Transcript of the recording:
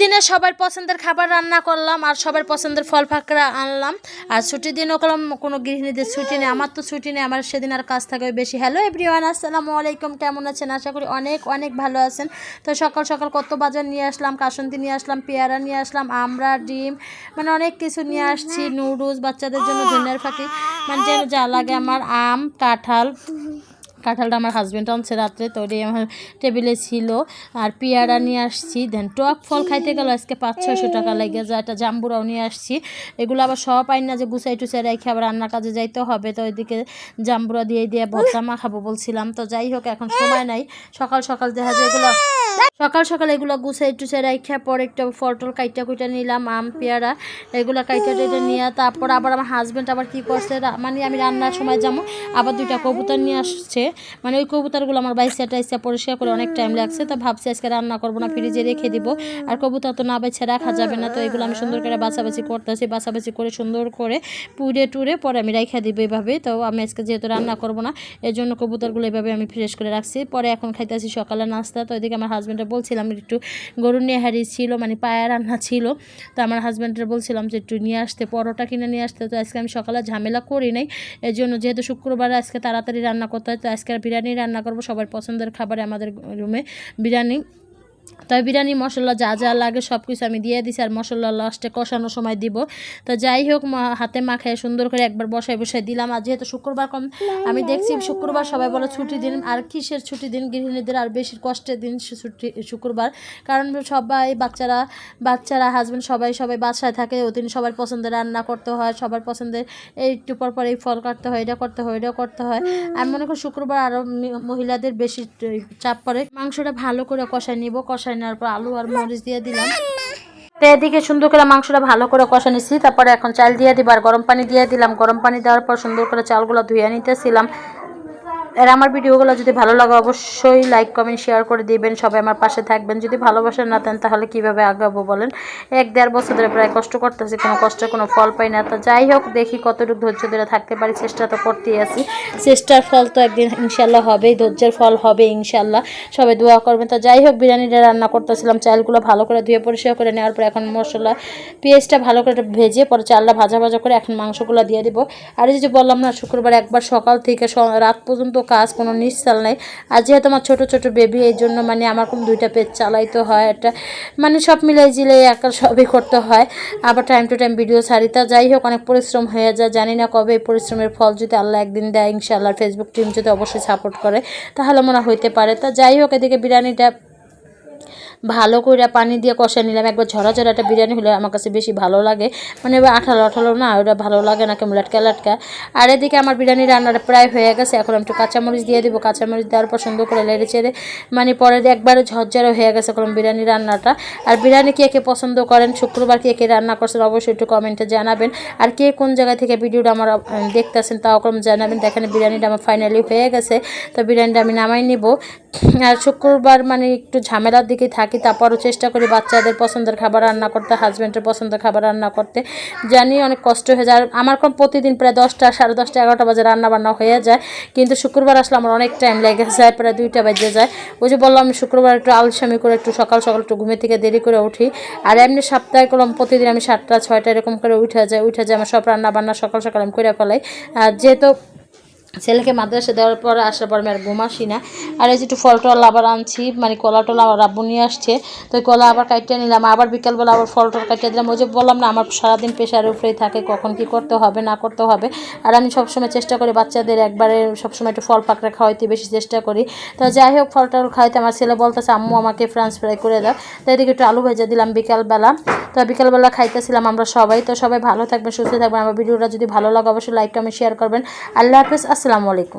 দিনে সবার পছন্দের খাবার রান্না করলাম আর সবার পছন্দের ফল ফাঁকড়া আনলাম। আর ছুটির দিনও করলাম, কোনো গৃহিণীদের ছুটি নেই, আমার তো ছুটি নেই, আমার সেদিন আর কাজ থাকে বেশি। হ্যালো এভরিওয়ান আসসালামু আলাইকুম, কেমন আছেন? আশা করি অনেক অনেক ভালো আছেন। তো সকাল সকাল কত বাজার নিয়ে আসলাম, কাসন্তি নিয়ে আসলাম, পেয়ারা নিয়ে আসলাম, আমরা ডিম মানে অনেক কিছু নিয়ে আসছি, নুডলস, বাচ্চাদের জন্য ধনের ফাঁকি মানে যে যা লাগে আমার, আম, কাঁঠাল কাঁঠালটা আমার হাজব্যান্ড আনছে রাত্রে, তো আমার টেবিলে ছিল। আর পেয়ারা নিয়ে আসছি। দেন টক ফল খাইতে গেল, আজকে পাঁচ, ছয়শো টাকা লেগে যায়। একটা জাম্বুরাও নিয়ে আসছি। এগুলো আবার সব পাই না যে গুছাই টুসাই রেখে আবার রান্নার কাজে যাইতে হবে। তো ওইদিকে জাম্বুরা দিয়ে দিয়ে ভর্তা মাখাবো বলছিলাম। তো যাই হোক, এখন সময় নাই। সকাল সকাল দেখা যায় এগুলো সকাল সকাল এগুলো গুছাই টুসাই রাখা পরে একটু ফটল কাইটা কুইটা নিলাম, আম, পেয়ারা, এগুলো কাইটা টাইটা নিয়ে তারপর আবার আমার হাজব্যান্ড আবার কি করছে মানে আমি রান্নার সময় যাব, আবার দুইটা কবুতর নিয়ে আসছে। মানে ওই কবুতরগুলো আমার বাইসা টাইসা পরিষ্কার করে অনেক টাইম লাগছে, তো ভাবছি আজকে রান্না করব না ফ্রিজে রেখে দিব। আর কবুতর তো না বেছে রাখা যাবে না, তো এগুলো আমি সুন্দর করে বাছাবাছি করতেছি, বাছাবাছি করে সুন্দর করে পুড়ে টুরে পরে আমি রেখে দিব এইভাবে তো আমি আজকে যেহেতু রান্না করব না এর জন্য কবুতরগুলো এভাবে আমি ফ্রেশ করে রাখছি। পরে এখন খাইতেছি সকালে নাস্তা, তো এদিকে আমার হাজব্যান্ডে বলছিলাম একটু গরু নেহারি ছিল মানে পায়া রান্না ছিল। তো আমার হাজব্যান্ডে বলছিলাম যে একটু নিয়ে আসতে, পরোটা কিনে নিয়ে আসতে। তো আজকে আমি সকালে ঝামেলা করি নাই। এই জন্য যেহেতু শুক্রবার আজকে তাড়াতাড়ি রান্না করতে হয়, তো আজকে বিরিয়ানি রান্না করব। সবার পছন্দের খাবার আমাদের রুমে বিরিয়ানি। তাই বিরিয়ানি, মশলা যা যা লাগে সব কিছু আমি দিয়ে দিছি আর মশলা লাস্টে কষানোর সময় দিব। তো যাই হোক হাতে মাখায় সুন্দর করে একবার বসায় বসায় দিলাম। আর যেহেতু শুক্রবার কম, আমি দেখছি শুক্রবার সবাই বলে ছুটি দিন। আর কিসের ছুটি দিন? গৃহিণীদের আর বেশি কষ্টের দিন ছুটি, শুক্রবার। কারণ সবাই বাচ্চারা বাচ্চারা হাজব্যান্ড সবাই সবাই বাসায় থাকে। ওই দিন সবার পছন্দের রান্না করতে হয়, সবার পছন্দের একটু পর পর এই ফল কাটতে হয়, এটা করতে হয় এটা করতে হয়। আমি মনে করি শুক্রবার আরও মহিলাদের বেশি চাপ পড়ে। মাংসটা ভালো করে কষায় নিব কষায় নেওয়ার পর আলু আর মরিচ দিয়ে দিলাম। তো এদিকে সুন্দর করে মাংসটা ভালো করে কষা নিচ্ছি তারপরে এখন চাল দিয়ে দিবার গরম পানি দিয়ে দিলাম। গরম পানি দেওয়ার পর সুন্দর করে চালগুলো ধুয়ে নিতেছিলাম। আর আমার ভিডিওগুলো যদি ভালো লাগে, অবশ্যই লাইক কমেন্ট শেয়ার করে দিবেন। সবাই আমার পাশে থাকবেন। যদি ভালোবাসেন না দেন, তাহলে কীভাবে আগাবো বলেন? এক দেড় বছর ধরে প্রায় কষ্ট করতেছি, কোনো কষ্টের কোনো ফল পাই না। তো যাই হোক, দেখি কতটুকু ধৈর্য ধরে থাকতে পারি। চেষ্টা তো করতেই আছি। চেষ্টার ফল তো একদিন ইনশাল্লাহ হবেই, ধৈর্যের ফল হবে ইনশাল্লাহ। সবাই দোয়া করবেন। তো যাই হোক, বিরিয়ানিটা রান্না করতেছিলাম। চালগুলো ভালো করে ধুয়ে পরিষ্কার করে নেওয়ার পর এখন মশলা, পেঁয়াজটা ভালো করে ভেজে পরে চালটা ভাজা ভাজা করে এখন মাংসগুলো দিয়ে দিব। আর এই যে বললাম না, শুক্রবার একবার সকাল থেকে রাত পর্যন্ত কাজ, কোনো নিশ্চাল নাই। আর যেহেতু আমার ছোটো ছোটো বেবি এই জন্য মানে আমার কোনো দুইটা পেজ চালাইতে হয় একটা। মানে সব মিলাই জিলে একা সবই করতে হয়। আবার টাইম টু টাইম ভিডিও ছাড়ি। তা যাই হোক, অনেক পরিশ্রম হয়ে যায়। জানি না কবে এই পরিশ্রমের ফল যদি আল্লাহ একদিন দেয় ইনশাল্লাহ ফেসবুক টিম যদি অবশ্যই সাপোর্ট করে। তাহলে মনে হইতে পারে। তা যাই হোক, এদিকে বিরিয়ানিটা ভালো করে পানি দিয়ে কষায় নিলাম। একবার ঝরা একটা বিরিয়ানি হলে আমার কাছে বেশি ভালো লাগে। মানে এবার আঠালো আঠালো না ওটা ভালো লাগে না, কেমন লাটকা লাটকা। আর এদিকে আমার বিরিয়ানি রান্নাটা প্রায় হয়ে গেছে। এখন আমি একটু কাঁচামরিচ দিয়ে দিব। কাঁচামরিচ দেওয়ার পর সুন্দর করে লেড়ে চেড়ে। মানে পরে একবারে ঝরঝরে হয়ে গেছে এখন বিরিয়ানি রান্নাটা। আর বিরিয়ানি কে কে পছন্দ করেন, শুক্রবার কে কে রান্না করছেন অবশ্যই একটু কমেন্টে জানাবেন। আর কে কোন জায়গা থেকে ভিডিওটা আমার দেখতেছেন তাও কম জানাবেন। দেখেন বিরিয়ানিটা আমার ফাইনালি হয়ে গেছে। তো বিরিয়ানিটা আমি নামাই নিব। আর শুক্রবার মানে একটু ঝামেলার দিকে থাকি, তারপরও চেষ্টা করি বাচ্চাদের পছন্দের খাবার রান্না করতে হাজব্যান্ডের পছন্দের খাবার রান্না করতে। জানি অনেক কষ্ট হয়ে যায় আমার কোন প্রতিদিন প্রায় দশটা, সাড়ে দশটা, এগারোটা বাজে রান্না বান্না হয়ে যায়। কিন্তু শুক্রবার আসলে আমার অনেক টাইম লেগে যায়, প্রায় দুইটা বাজে যায়। ওই যে বললাম আমি শুক্রবার একটু আলসামি করে একটু সকাল সকাল একটু ঘুমে থেকে দেরি করে উঠি। আর এমনি সপ্তাহে করলাম প্রতিদিন আমি সাতটা, ছয়টা এরকম করে উঠে যায় উঠে যায় আমার সব রান্না বান্না সকাল সকাল আমি করে ফেলাই। আর যেহেতু ছেলেকে মাদ্রাসা দেওয়ার পর আসার পর আমি আর ঘুম আসি না। আর এই যে একটু ফল টল আবার আনছি মানে কলা টলা আবার আব্বু নিয়ে আসছে। তো কলা আবার কাটিয়ে নিলাম, আবার বিকালবেলা আবার ফল টল কাটিয়ে দিলাম। ওই যে বললাম না, আমার সারাদিন প্রেশারের উপরেই থাকে, কখন কি করতে হবে, না করতে হবে। আর আমি সবসময় চেষ্টা করি বাচ্চাদের একবারে সবসময় একটু ফল পাকড়া খাওয়াইতে বেশি চেষ্টা করি। তো যাই হোক, ফল টল খাওয়াইতে আমার ছেলে বলতেছে, আম্মু, আমাকে ফ্রান্স ফ্রাই করে দাও। তো এদিকে একটু আলু ভেজে দিলাম বিকালবেলা। তো বিকালবেলা খাইতেছিলাম আমরা সবাই। তো সবাই ভালো থাকবেন, সুস্থ থাকবেন। আমার ভিডিওটা যদি ভালো লাগে, অবশ্যই লাইক কমেন্ট শেয়ার করবেন। আল্লাহ হাফেজ আসসালামু আলাইকুম।